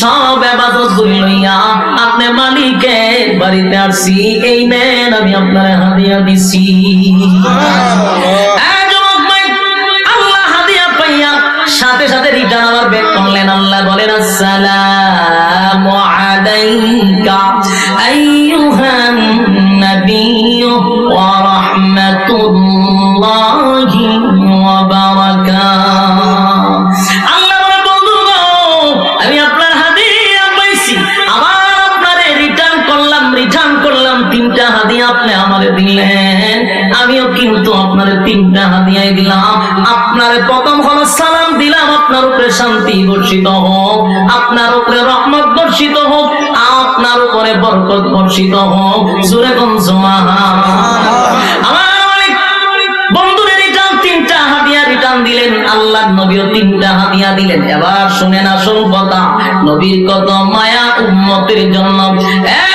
সব আবাদত গুলি লইয়া আপনি মালিকের বাড়িতে আসছি এই নেন আমি আপনার হাদিয়া দিছি। আল্লাহ হাদিয়া পাইয়া সাথে সাথে রিটার্ন আবার ব্যাক করলেন। আল্লাহ বলেন আসসালামু সুরে কোন আমার বন্ধুরে রিটার্ন তিনটা হাদিয়া রিটার্ন দিলেন আল্লাহ নবীও তিনটা হাতিয়া দিলেন। এবার শুনে আসল কথা নবীর কত মায়া উন্মতির জন্য। এই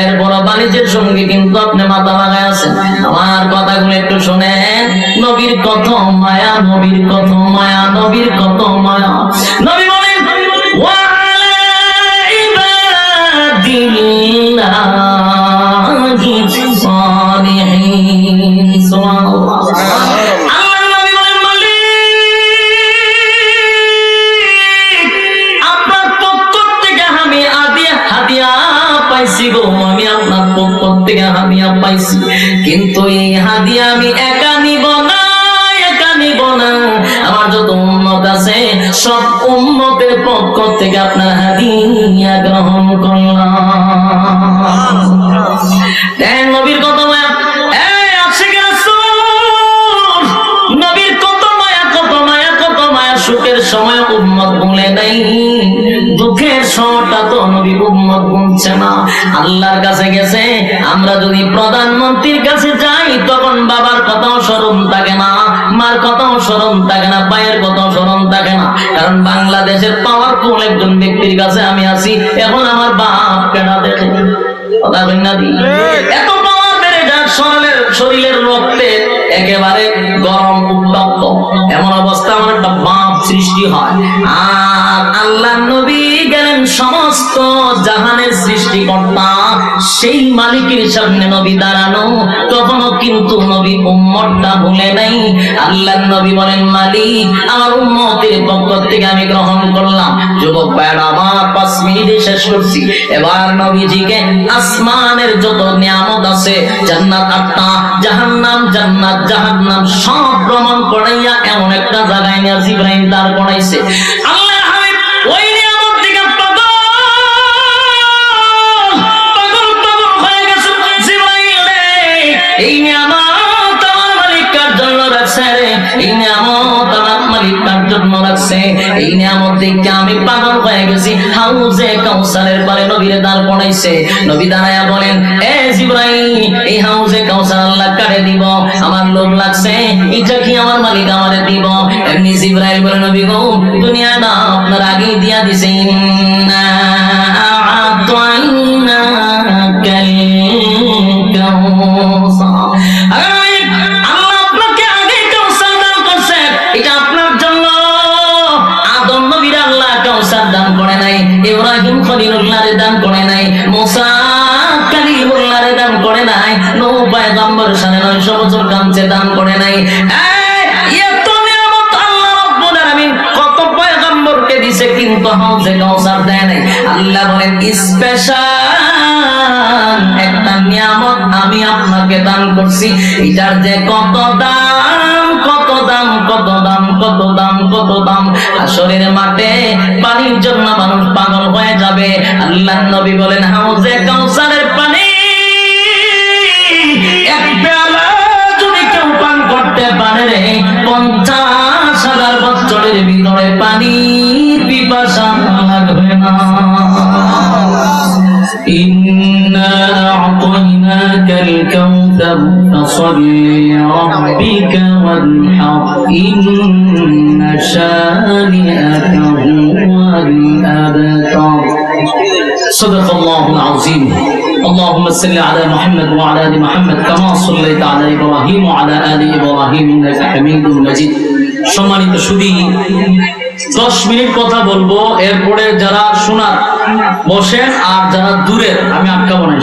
এর বাণিজ্যের সঙ্গে কিন্তু আপনি মাথা লাগাই আছেন। আমার কথাগুলো একটু শুনে নবীর কত মায়া, নবীর কত মায়া, নবীর কত মায়া। নবী পাইছি। কিন্তু এই হাদিয়া আমি একা নিব না, একা নিব না। আমার যত উম্মত আছে, সব উম্মতের পক্ষ থেকে আপনার হাদিয়া গ্রহণ করলাম। নবীর মায়া। সুখের সময় উম্মত ভুলে নাই দুঃখের সময়টা তো নবী উম্মত ভুলছে না। আল্লাহর কাছে গেছে, আমরা যদি প্রধানমন্ত্রীর কাছে যাই, তখন বাবার কথাও স্মরণ থাকে না, মার কথাও স্মরণ থাকে না ভাইয়ের কথাও স্মরণ থাকে না। কারণ বাংলাদেশের পাওয়ারফুল একজন ব্যক্তির কাছে আমি আছি, এখন আমার বাপ কেনা দেখে। কথা না দি? এত পাওয়ার বেড়ে যার শরীরের শরীরের রক্তে একেবারে গরম উত্তপ্ত। এমন অবস্থা আমার একটা বাপ সৃষ্টি হয়। আর আল্লাহ নবী গেলেন সমস্ত জাহানের সৃষ্টিকর্তা সেই মালিকের সামনে নবী দাঁড়ানো তখনও কিন্তু নবী উম্মতটা ভুলে নাই। আল্লাহ নবী বলেন, মালিক, আমার উম্মতের পক্ষ থেকে আমি গ্রহণ করলাম। যুবক ভাইয়েরা, আমার পাঁচ মিনিটে শেষ করছি। এবার নবীজিকে আসমানের যত নিয়ামত আছে, জান্নাত আটটা জাহান্নাম, জান্নাত, জাহান্নাম, সব ভ্রমণ করাইয়া এমন একটা জায়গায় নিয়ে জিব্রাহিম দাঁড় করাইছে। জন্য রাখছে এই নিয়ামত দেখে আমি পাগল হয়ে গেছি। হাউজে কাউসারের পরে নবীরে দাঁড় পড়াইছে নবী দাঁড়ায়া বলেন, এ জিব্রাহিম এই হাউজে কাউসার আল্লাহ কারে দিব? আমার লোভ লাগছে, এটা কি আমার মালিক আমারে দিব? এমনি জিব্রাইল বলে, নবী গো দুনিয়া না আপনার আগেই দিয়া দিছে ইন্না হাউজে কাউসার দেয় আল্লাহ বলেন, স্পেশাল একটা নিয়ামত আমি আপনাকে দান করছি। এটার যে কত দাম কত দাম কত দাম কত দাম কত দাম, আসরের মাঠে পানির জন্য মানুষ পাগল হয়ে যাবে। আল্লাহ নবী বলেন, হাউজে কাউসারের পানি পান পঞ্চাশ হাজার বছরের ভিতরে পানির পিপাসা লাগবে না إنا أعطيناك الكوثر فصل لربك وانحر. إن شانئك هو الأبتر. صدق الله العظيم. اللهم صل على محمد وعلى آل محمد كما صليت على إبراهيم وعلى آل إبراهيم إنك حميد مجيد. সম্মানিত সুদী দশ মিনিট কথা বলব, এরপরে যারা শোনার বসেন আর যারা দূরের, আমি আটকাবো না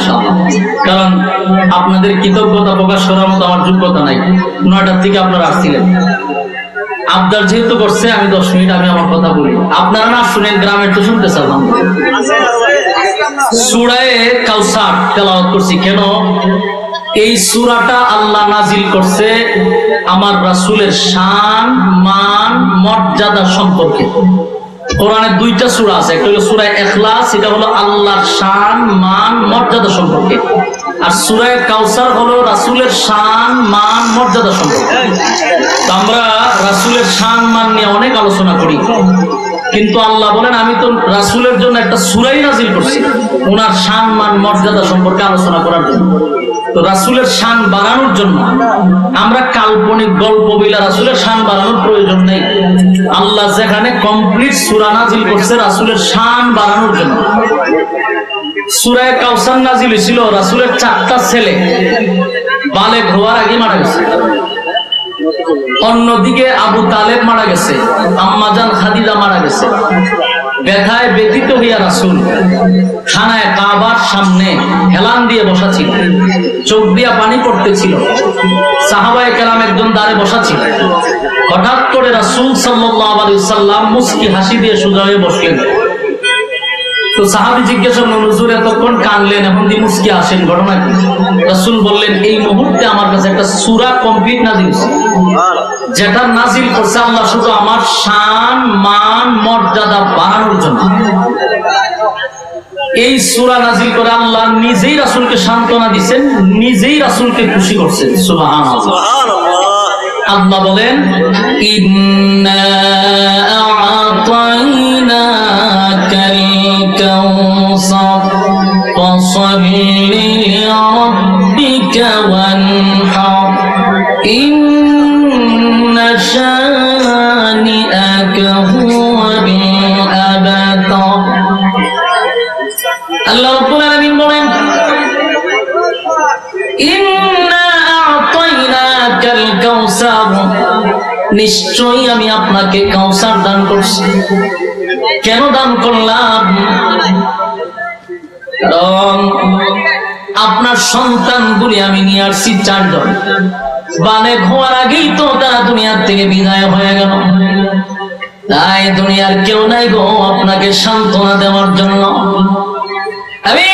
কারণ আপনাদের কৃতজ্ঞতা প্রকাশ করার মতো আমার যোগ্যতা নাই। নয়টার থেকে আপনারা আসছিলেন। আবদার যেহেতু করছে, আমি দশ মিনিট আমি আমার কথা বলি। আপনারা না শুনেন, গ্রামের তো শুনতে চালাম সুরায় কাউসার তেলাওয়াত করছি। কেন? এই সুরাটা আল্লাহ নাজিল করছে আমার রাসূলের শান, মান, মর্যাদা সম্পর্কে। কোরআনে দুইটা সূরা আছে, একটা হলো সূরা ইখলাস, এটা হলো আল্লাহর শান, মান, মর্যাদা সম্পর্কে। আর সূরা কাউসার হলো রাসূলের শান, মান, মর্যাদা সম্পর্কে। তো আমরা রাসূলের শান, মান নিয়ে অনেক আলোচনা করি। কিন্তু আল্লাহ বলেন, আমি তো রাসূলের জন্য একটা সুরাই নাজিল করছি ওনার শান, মান, মর্যাদা সম্পর্কে আলোচনা করার জন্য। তো রাসূলের শান বাড়ানোর জন্য আমরা কাল্পনিক গল্প বিলা রাসূলের শান বাড়ানোর প্রয়োজন নেই। আল্লাহ যেখানে কমপ্লিট সূরা নাজিল করছে রাসূলের শান বাড়ানোর জন্য। সূরায়ে কাউসার নাজিল হয়েছিল, রাসূলের চারটা ছেলে বালেগ হওয়ার আগে মারা গেছে। অন্যদিকে আবু তালেব মারা গেছে আম্মাজান খাদিজা মারা গেছে। ব্যথায় ব্যথিত হইয়া রাসুল খানায় কাবার সামনে হেলান দিয়ে বসা ছিল চোখ দিয়া পানি পড়তেছিল। সাহাবায় কেরাম একজন দাঁড়ে বসা ছিল হঠাৎ করে রাসুল সাল্লাহ আলু সাল্লাম মুসকি হাসি দিয়ে সোজা হয়ে বসলেন। তো সাহাবি জিজ্ঞেস করলেন হুজুর এতক্ষণ কানলেন এখন দিয়ে মুস্কি আসেন? ঘটনা কি? রাসূল বললেন এই মুহূর্তে আমার কাছে একটা সূরা কমপ্লিট নাজিল হয়েছে। যেটা নাজিল করছে আল্লাহ শুধু আমার শান মান মর্যাদা বাড়ানোর জন্য। এই সূরা নাজিল করে আল্লাহ নিজেই রাসূলকে সান্ত্বনা দিবেন নিজেই রাসূলকে খুশি করছেন। সুবহানাল্লাহ। আল্লাহ বলেন ইন্না আ'তাইনাকাল নিশ্চয়ই আমি আপনাকে কাউসার দান করছি। কেন দান করলাম? আপনার সন্তানগুলি আমি নিয়ে আসছি চারজন। বালে হওয়ার আগেই তো তারা দুনিয়ার থেকে বিদায় হয়ে গেল। তাই দুনিয়ার কেউ নাই গো আপনাকে সান্ত্বনা দেওয়ার জন্য। আমি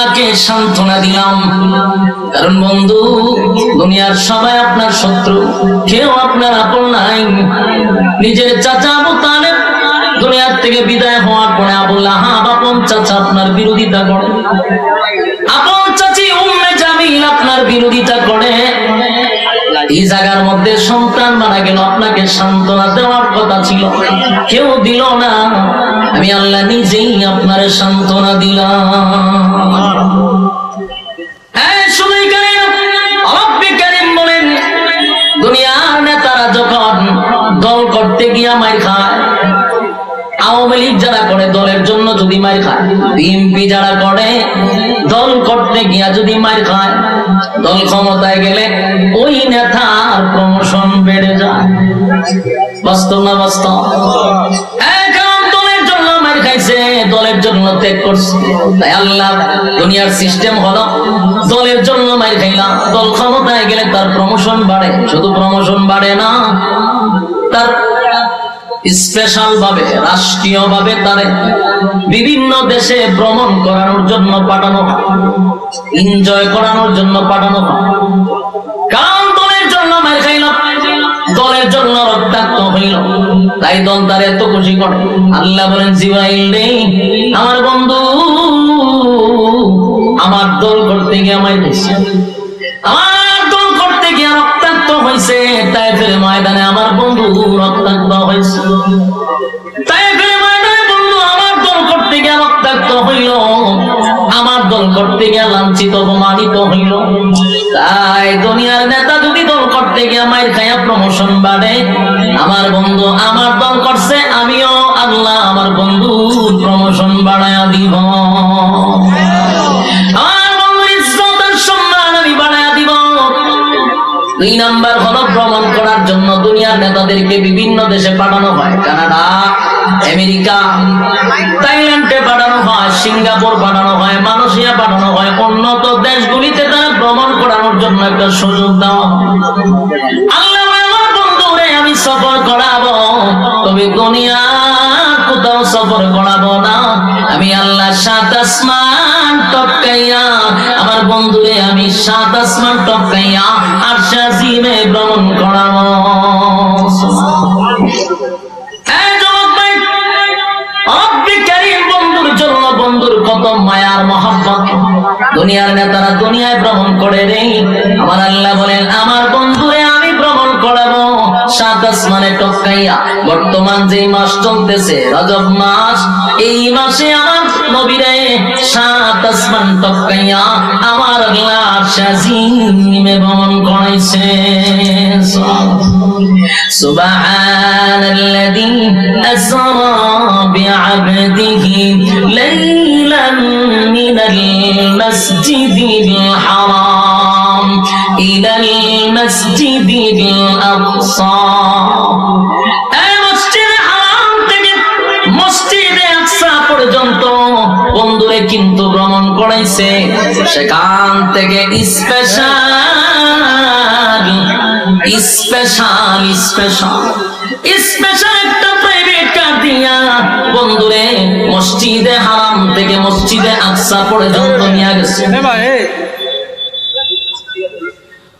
আপনাকে সান্ত্বনা দিলাম। কারণ বন্ধু, দুনিয়ার সবাই আপনার শত্রু, কেউ আপনার আপন নাই। নিজের চাচা আবু তালেব দুনিয়ার থেকে বিদায় হওয়ার পরে আবু লাহাব, আপন চাচা আপনার বিরোধিতা করে। আপন চাচি উম্মে জামিল আপনার বিরোধিতা করে। এই জায়গার মধ্যে সন্তান মারা গেল আপনাকে সান্ত্বনা দেওয়ার কথা ছিল। কেউ দিল না। আমি আল্লাহ নিজেই আপনার সান্ত্বনা দিলাম। হ্যাঁ, আওয়ামী লীগ যারা করে, দলের জন্য যদি মার খায়। বিএনপি যারা করে, দল করতে গিয়া যদি মার খায়, দল ক্ষমতায় গেলে ওই নেতার প্রমোশন বেড়ে যায়। বাস্তব না বাস্তব? দলের জন্য ত্যাগ করছে। তাই আল্লাহ, দুনিয়ার সিস্টেম হলো, দলের জন্য মার খাইলাম দল ক্ষমতায় গেলে তার প্রমোশন বাড়ে। শুধু প্রমোশন বাড়ে না, তার স্পেশাল ভাবে রাষ্ট্রীয় ভাবে তারে বিভিন্ন দেশে ভ্রমণ করানোর জন্য পাঠানো হয় এনজয় করানোর জন্য পাঠানো হয়। কারণ দলের জন্য মার খাইল, দলের জন্য রক্তাক্ত হইল। তাই দল তার এত খুশি করে। আল্লাহ বলেন জিবাইল রে আমার বন্ধু, আমার দল করতে গিয়ে আমায় আমার তাইফের ময়দানে আমার বন্ধু রক্তাক্ত হয়েছিল তাইফের ময়দানে বন্ধু আমার দল করতে গিয়ে রক্তাক্ত হইল। আমার দল করতে গিয়ে লাঞ্ছিত, অপমানিত হইল। তাই দুনিয়ার নেতা যদি দল করতে গিয়ে মায়ের খায়া প্রমোশন বাড়ে, আমার বন্ধু আমার দুনিয়ার নেতাদেরকে বিভিন্ন দেশে পাঠানো হয়। কানাডা, আমেরিকা, থাইল্যান্ডে পাঠানো হয়, সিঙ্গাপুর পাঠানো হয়, মালয়েশিয়া পাঠানো হয়। উন্নত দেশগুলিতে তারা ভ্রমণ করানোর জন্য একটা সুযোগ দাও। আল্লাহ আমার বন্ধুরে, আমি সফর করাবো। তবে দুনিয়া সফর করাবো না। আমি আল্লাহ সাত আসমান টপকাইয়া, আমার বন্ধুরে আমি সাত আসমান টপকাইয়া আর সাজিমে ভ্রমণ করাবো। দুনিয়ার নেতারা দুনিয়ায় ভ্রমণ করে রে। আমার আল্লাহ বলেন, আমার বন্ধুরে আসমানে টপকাইয়া বর্তমান যে মাস চলতেছে রজব মাস এই মাসে আমার নবীরে সাত আসমান টপকাইয়া আমার আল্লাহ সাজিমে ভ্রমণ করাইছে سبحان الذي أسرى بعبده ليلا من المسجد الحرام إلى المسجد الأقصى এই কিন্তু ভ্রমণ করাইছে সেখান থেকে স্পেশাল স্পেশাল স্পেশাল স্পেশাল একটা প্রাইভেট কার দিয়া বন্ধুরে মসজিদে হারাম থেকে মসজিদে আকসা পর্যন্ত নিয়ে গেছে।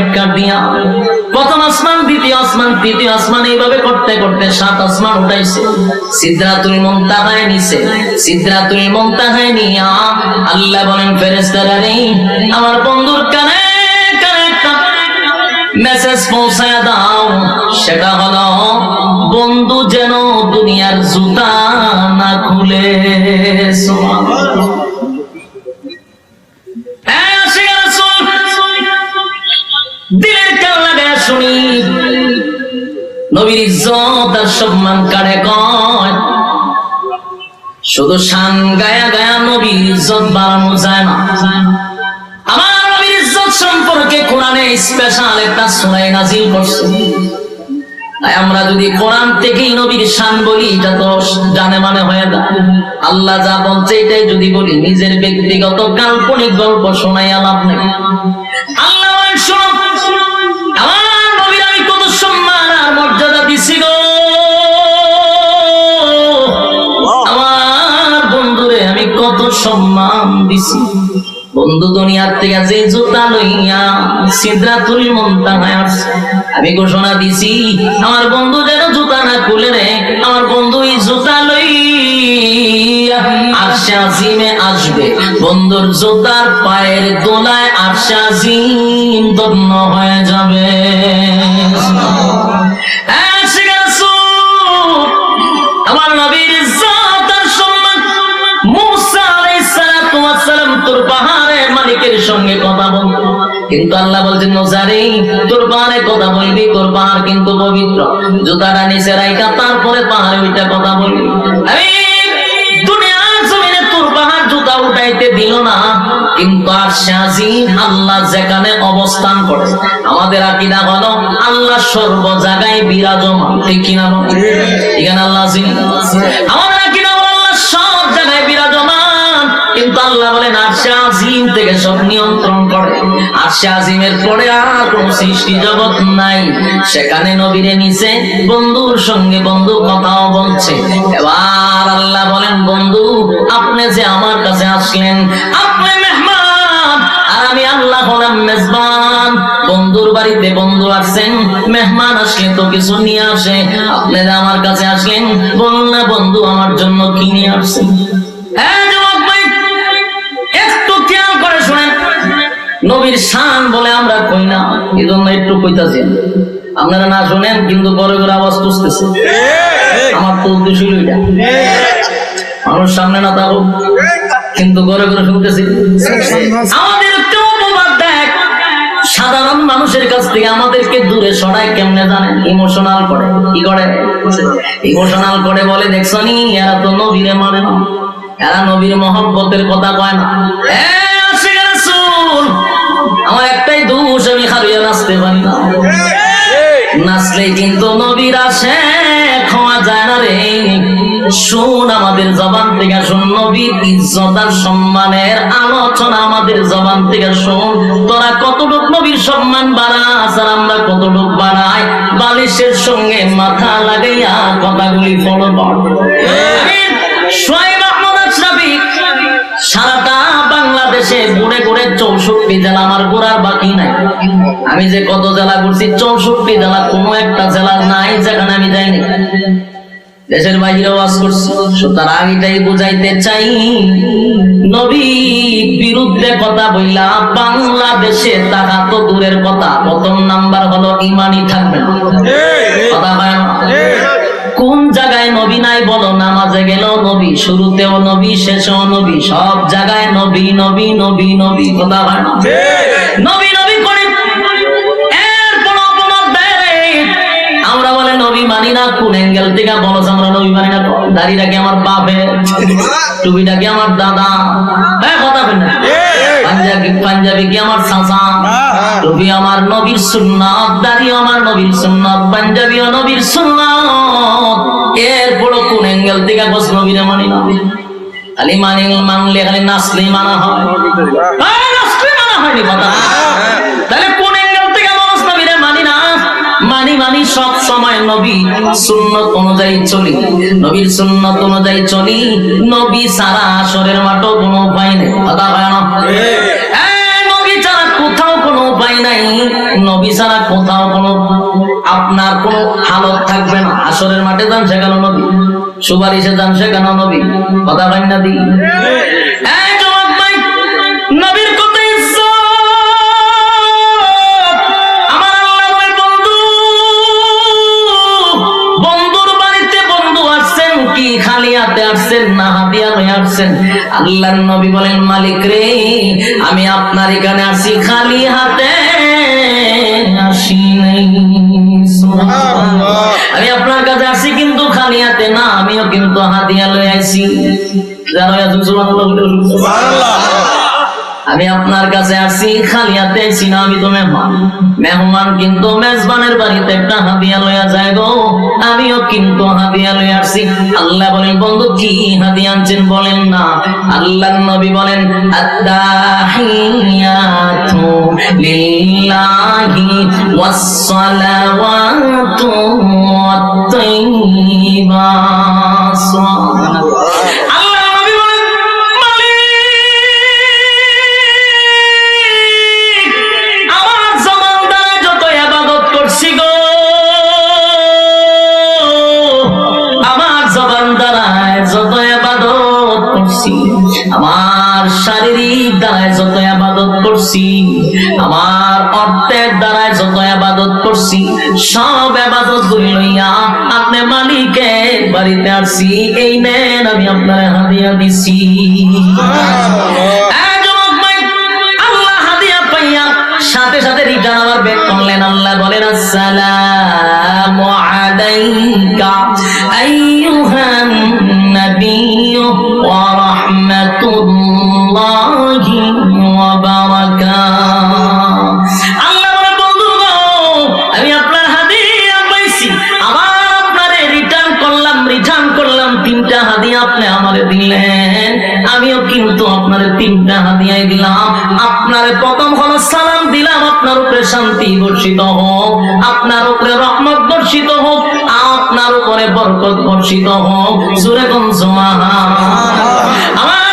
স্পেশাল প্রাইভেট কার দিয়া প্রথম আসমান, দ্বিতীয় আসমান, তৃতীয় আসমান, এইভাবে করতে করতে সাত আসমান উঠাইছে। সিদ্রাতুল মুনতাহায় নিছে। সিদ্রাতুল মুনতাহায় নিয়া আল্লাহ বলেন, ফেরেশতারা রে, আমার বন্ধুর কানে মেসেজ পৌঁছায় দাও। সেটা হলো, বন্ধু যেন দুনিয়ার জুতা না খুলে। শুনি। নবীর ইজ্জত আর সম্মান কারে কয়? শুধু শান গায়া গায়া নবীর ইজ্জত বাড়ানো যায় না। আমার নবীর ইজ্জত সম্পর্কে কোরআনে স্পেশাল একটা সূরা নাজিল করছে। তাই আমরা যদি কোরআন থেকেই নবীর শান বলি, এটা তো জানে মানে হয়ে যায়। আল্লাহ যা বলছে, এটাই যদি বলি, নিজের ব্যক্তিগত কাল্পনিক গল্প শোনাই লাভ নেই। আল্লাহ সম্মান দিছি। বন্ধু দুনিয়ার থেকে যে জুতা লইয়া সিদ্ধাতুল মন্তানায় আসছে, আমি ঘোষণা দিছি, আমার বন্ধু যেন জুতা না খুলে রে, আমার বন্ধু এই জুতা লইয়া আরশে আজিমে আসবে। বন্ধুর জুতার পায়ের দোলায় আরশে আজিম দগ্ন হয়ে যাবে। কিন্তু আল্লাহ বলছেন কথা বলবি কিন্তু পবিত্র। জুতাটা নিচে রাইকা তারপরে পাহাড়ে ওইটা কথা বলবি। আল্লাহ যেখানে অবস্থান করে। আমাদের আকিদা আল্লাহ সর্ব জায়গায় বিরাজমান। ঠিক কিনা? এখানে আল্লাহ? আমাদের আকিদা আল্লাহ কিন্তু আল্লাহ বলেন আরশে আজিম থেকে সব নিয়ন্ত্রণ করে। আর আরশে আজিমের পরে আর কোন সৃষ্টি জগৎ নাই। সেখানে নবীরে নিচে বন্ধুর সঙ্গে বন্ধু কথাও বলছে। এবার আল্লাহ বলেন, বন্ধু, আপনি যে আমার কাছে আসলেন, আপনি আমি আল্লাহ হলাম মেজবান। বন্ধুর বাড়িতে বন্ধু আসছেন মেহমান আসলে তো কিছু নিয়ে আসে। আমার কাছে আসলেন বলুন না বন্ধু, আমার জন্য কি নিয়ে আসছেন? হ্যাঁ নবীর শান বলে আমরা কই না? এই জন্য একটু কইতাছি। আপনারা না শুনেন কিন্তু বড় করে আওয়াজ তুলতেছে আমার তো উদ্দেশ্য এটা। মানুষ সামনে না থাকুক কিন্তু ঘরে ঘরে শুনতেছি। আমাদের একটু অনুবাদ দেখ সাধারণ মানুষের কাছ থেকে আমাদেরকে দূরে সরায় কেমনে জানে ইমোশনাল করে। কি করে? ইমোশনাল করে বলে দেখছ নি? এরা তো নবীরে মানে না। এরা নবীর মহব্বতের কথা কয় না। এ, দোষ আমি হারিয়ে নাচতে পারি না। নাচলে কিন্তু নবীর আসে খাওয়া যায় না রে। শুন আমাদের জবান থেকে শুন নবীর ইজ্জত আর সম্মানের আলোচনা আমাদের জবান থেকে শুন। তোরা কতটুক নবীর সম্মান বাড়াস আর আমরা কতটুক বাড়াই? বালিশের সঙ্গে মাথা লাগাইয়া কথাগুলি ফলো কর বাংলাদেশে ঘুরে ঘুরে চৌষট্টি জেলা আমার ঘোরার বাকি নাই। আমি যে কত জেলা ঘুরছি চৌষট্টি জেলা কোনো একটা জেলা নাই যেখানে আমি যাইনি। দেশের বাইরে ওয়াজ করছি সুতরাং এটাই বুঝাইতে চাই নবী বিরুদ্ধে কথা বললা বাংলাদেশে টাকা তো দূরের কথা প্রথম নাম্বার হলো ইমানই থাকবে কথা হয় কোন জায়গায় নবী নাই বলো নামাজে গেল নবী শুরুতেও নবী শেষেও নবী সব জায়গায় নবী নবী নবী নবী কথা নবী নবী করে। আমরা বলে নবী মানি না কোন অ্যাঙ্গেল থেকে বলো আমরা নবী মানি না দাড়িটা কি আমার বাপে টুপিটা কি আমার দাদা। হ্যাঁ কথা বলেন পাঞ্জাবি পাঞ্জাবি কি আমার চাচা? টুপি আমার নবীর সুন্নাত দাড়ি আমার নবীর সুন্নাত পাঞ্জাবিও নবীর সুন্নাত। এরপর কোন অ্যাঙ্গেল থেকে নবীরে মানি না? খালি মানি মানলে খালি নাচলেই মানা হয়। আরে নাচলে মানা হয়নি কথা। তাহলে মানি সব সময় নবী, সুন্নত অনুযায়ী চলি। নবীর সুন্নত অনুযায়ী চলি। নবী সারা আসরের মাঠও কোনো উপায় নেই। কথা হয় না ছাড়া কোথাও কোনো উপায় নাই। নবী ছাড়া কোথাও কোনো আপনার কোনো হালত থাকবে না। আসরের মাঠে নবী? সুপারিশে নবী? হয় হাতিয়া হয়ে আসছেন আল্লাহর নবী বলেন মালিক রে আমি আপনার এখানে আসি খালি হাতে আসি নাই। আমি আপনার কাছে আসি কিন্তু খালি হাতে না আমিও কিন্তু হাতিয়া লয়ে আইছি। জানো সুবহানাল্লাহ। আমি আপনার কাছে আসি, খালি হাতে আইছি না, আমি তো মেহমান। মেহমান কিন্তু মেজবানের বাড়িতে একটা হাদিয়া লইয়া যায় গো। আমিও কিন্তু হাদিয়া লইয়া আসছি আল্লাহ বলেন, বন্ধু, কি হাদিয়া আনছেন বলেন না? আল্লাহ নবী বলেন আত্তাহিয়াতু লিল্লাহি ওয়াসসালাওয়াতু ওয়াত-তাইয়্যিবাত করছি, আমার অর্থের দ্বারা যত আবাদত করছি, সব আবাদত গুলি লইয়া আপনি মালিকে বাড়িতে আসছি। এই নেন, আমি আপনার হাদিয়া দিছি হাদিয়া আপনি আমারে দিলেন, আমিও কিন্তু আপনার তিনটা হাদিয়াই দিলাম। আপনার প্রথম হলো সালাম দিলাম, আপনার উপরে শান্তি বর্ষিত হোক, আপনার উপরে রহমত বর্ষিত হোক, আপনার উপরে বরকত বর্ষিত হোক। সুরে কোন আমার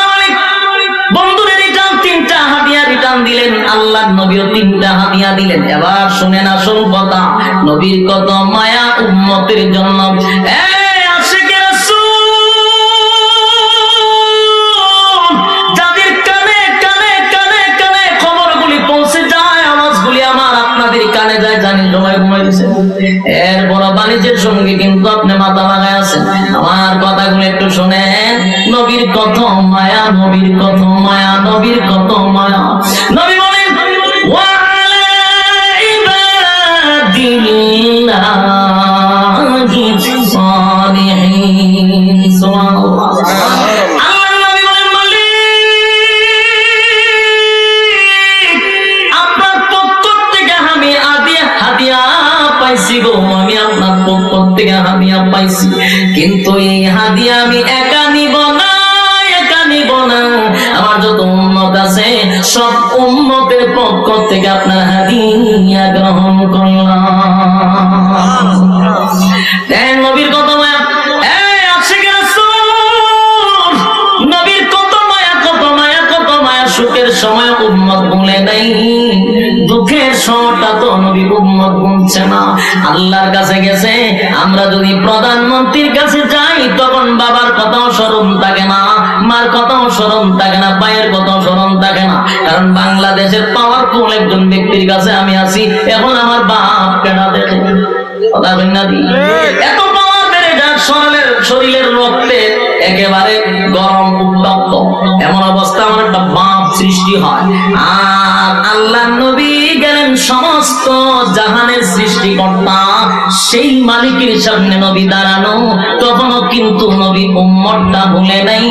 আল্লাহ নবীও তিনটা হাদিয়া দিলেন। এবার শুনেন আসল কথা, নবীর কত মায়া উম্মতের জন্য। এই জানি সবাই ঘুমাই দিছে এর বড় বাণিজ্যের সঙ্গে কিন্তু আপনি মাথা লাগাই আছেন। আমার কথাগুলো একটু শুনেন। নবীর কত মায়া, নবীর কত মায়া, নবীর কত মায়া। পক্ষ থেকে আপনার হাদিয়া গ্রহণ করলাম। নবীর কত মায়া দুঃখের তো নবী না। আল্লাহর কাছে গেছে, আমরা যদি প্রধানমন্ত্রীর কাছে যাই, তখন বাবার কথাও স্মরণ থাকে না। মার কথাও স্মরণ থাকে না ভাইয়ের কথাও স্মরণ থাকে না। কারণ বাংলাদেশের পাওয়ারফুল একজন ব্যক্তির কাছে আমি আছি, এখন আমার বাপ কেনা দেখে। কথা না? এত শরীরের শরীরের রক্তে একেবারে গরম উত্তপ্ত। এমন অবস্থা আমার একটা বাপ সৃষ্টি হয়। আর আল্লাহ নবী গেলেন সমস্ত জাহানের সৃষ্টিকর্তা। সেই মালিকের সামনে নবী দাঁড়ানো। তখনও কিন্তু নবী উম্মতটা ভুলে নাই।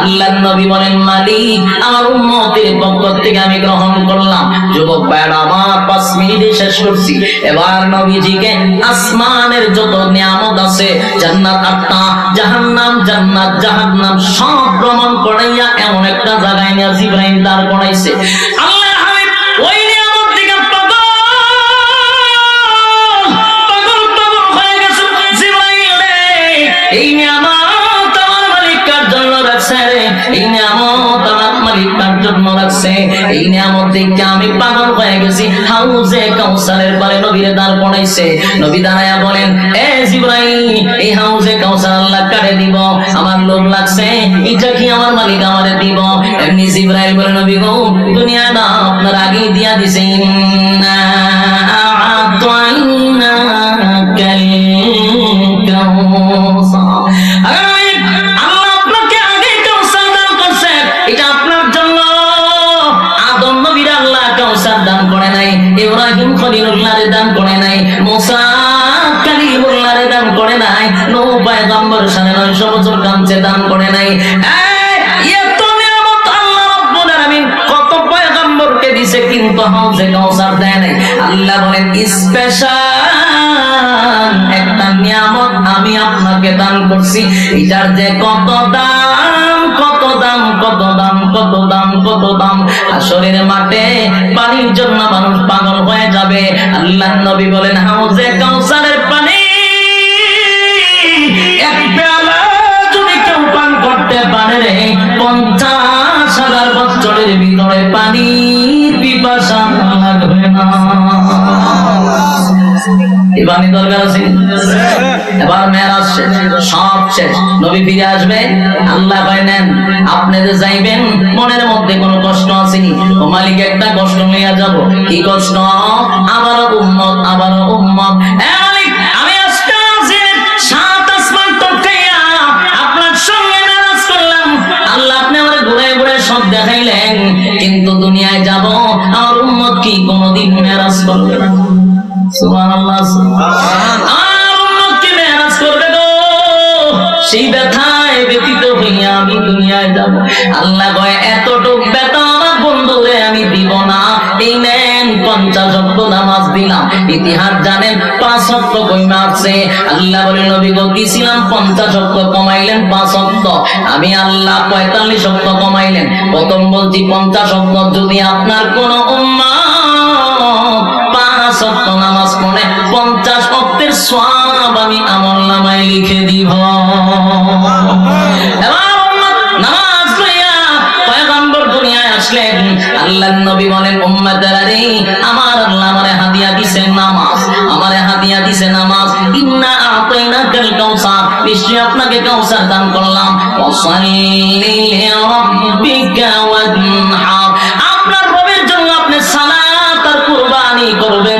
আল্লাহ নবী বলেন, মালিক, আমার উম্মতের পক্ষ থেকে আমি গ্রহণ করলাম। যুবক ভাইয়েরা, আমার পাঁচ মিনিটে শেষ করছি। এবার নবীজিকে আসমানের যত নিয়ামত আছে, জান্নাত আটটা, জাহান্নাম, জান্নাত, জাহান্নাম, সব ভ্রমণ করাইয়া এমন একটা জায়গায় নিয়ে জিব্রাহিম দাঁড় করাইছে। জন্য রাখছে এই নিয়ামত দেখে আমি পাগল হয়ে গেছি। হাউজে কাউসারের পারে নবীরে দাঁড় পড়াইছে নবী দাঁড়ায়া বলেন, এ জিব্রাইল, এই হাউজে কাউসার আল্লাহ কারে দিব? আমার লোভ লাগছে, এটা কি আমার মালিক আমারে দিব? এমনি জিব্রাইল বলে, নবী গো দুনিয়া না আপনার আগেই দিয়া দিছে ইন্না হাউজে কাউসার দেয় আল্লাহ বলেন, স্পেশাল একটা নিয়ামত আমি আপনাকে দান করছি। এটার যে কত দাম কত দাম কত দাম কত দাম কত দাম আসরের মাঠে পানির জন্য মানুষ পাগল হয়ে যাবে। আল্লাহ নবী বলেন, হাউজে কাউসারের পানি পান করতে পারে পঞ্চাশ হাজার বছরের ভিতরে পানি নবী আসবে, আল্লাহ ভাই নেন, আপনি যে মনের মধ্যে কোনো কষ্ট আসেনি। ও মালিক, একটা কষ্ট নিয়ে যাব। কি কষ্ট? আবারও উম্মত আবারও উম্মত। কোনোদিন মেরাজ করবে না। মেরাজ করবে সেই ব্যথায় ব্যতীত হইয়া আমি দুনিয়ায় যাব। আল্লাহ কয়, এতটুক ব্যথা আমার আমি দিব না। এই নেন, পঞ্চাশ অক্ট নামাজ দিলাম। ইতিহাস জানেন, পাঁচ অক্ট আছে। আল্লাহ বলে, নবী গো দিছিলাম পঞ্চাশ অক্ট কমাইলেন পাঁচ অক্ট আমি আল্লাহ পঁয়তাল্লিশ অক্ট কমাইলেন। প্রথম বলছি, পঞ্চাশ অক্ট যদি আপনার কোন উম্মা পঞ্চাশ অক্টের সওয়াব আমি আমল নামায় লিখে দিব। আসলেন। আল্লাহর নবী বলেন উম্মতেরা রে আমার আল্লাহ আমারে হাদিয়া দিছে নামাজ, আমারে হাদিয়া দিছে নামাজ। ইন্না আতাইনাকাল কাউসার, নিশ্চয়ই আপনাকে কাউসার দান করলাম। ওয়াসাল্লি লিরাব্বিকা ওয়ানহার। আপনার রবের জন্য আপনি সালাত আর কুরবানি করবেন।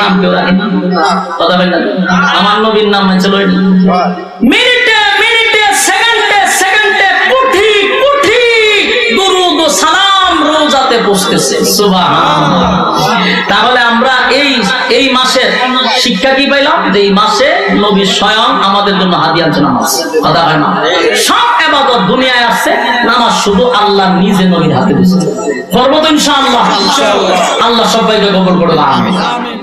নাম কেউ কথা বলেন আমার নবীর নাম হয়েছিল মিনিটে মিনিটে, সেকেন্ডে সেকেন্ডে দুরুদ সালাম রোজাতে তাহলে আমরা এই এই মাসের শিক্ষা কি পাইলাম? যে এই মাসে নবী স্বয়ং আমাদের জন্য হাদিয়া নামাজ। কথা হয় না? সব এবাদত দুনিয়ায় আসছে, নামাজ শুধু আল্লাহ নিজে নবীর হাতে দিয়েছে। করব তো ইনশাআল্লাহ। আল্লাহ সবাইকে কবল করবে আমিন।